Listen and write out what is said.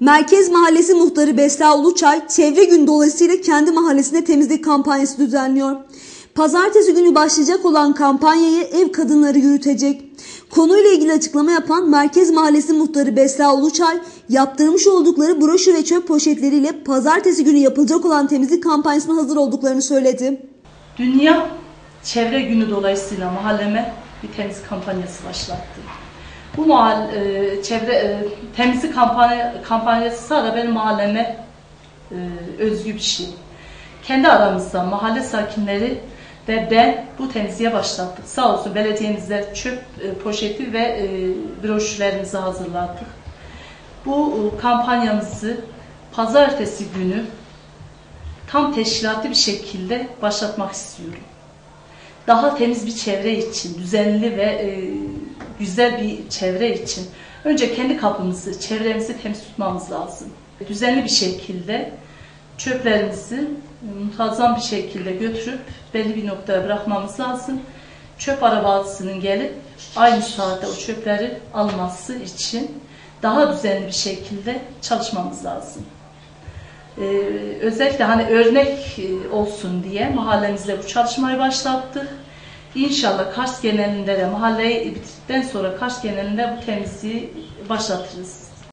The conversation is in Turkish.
Merkez Mahallesi Muhtarı Besra Uluçay, Çevre Günü dolayısıyla kendi mahallesinde temizlik kampanyası düzenliyor. Pazartesi günü başlayacak olan kampanyayı ev kadınları yürütecek. Konuyla ilgili açıklama yapan Merkez Mahallesi Muhtarı Besra Uluçay, yaptırmış oldukları broşür ve çöp poşetleriyle pazartesi günü yapılacak olan temizlik kampanyasına hazır olduklarını söyledi. Dünya Çevre Günü dolayısıyla mahalleme bir temizlik kampanyası başlattı. Bu mahal, e, çevre e, temizlik kampanya, kampanyası sadece benim mahalleme e, özgü bir şey. Kendi aramızda mahalle sakinleri ve ben bu temizliğe başlattık. Sağ olsun belediyemizde çöp e, poşeti ve e, broşürlerimizi hazırlattık. Bu e, kampanyamızı pazartesi günü tam teşkilatlı bir şekilde başlatmak istiyorum. Daha temiz bir çevre için, düzenli ve e, güzel bir çevre için önce kendi kapımızı, çevremizi temiz tutmamız lazım. Düzenli bir şekilde çöplerimizi muntazam bir şekilde götürüp belli bir noktaya bırakmamız lazım. Çöp arabasının gelip aynı saatte o çöpleri alması için daha düzenli bir şekilde çalışmamız lazım. Ee, özellikle hani örnek e, olsun diye mahallemizde bu çalışmayı başlattık. İnşallah Kars genelinde de mahalleyi bitirdikten sonra Kars genelinde bu temizliği başlatırız.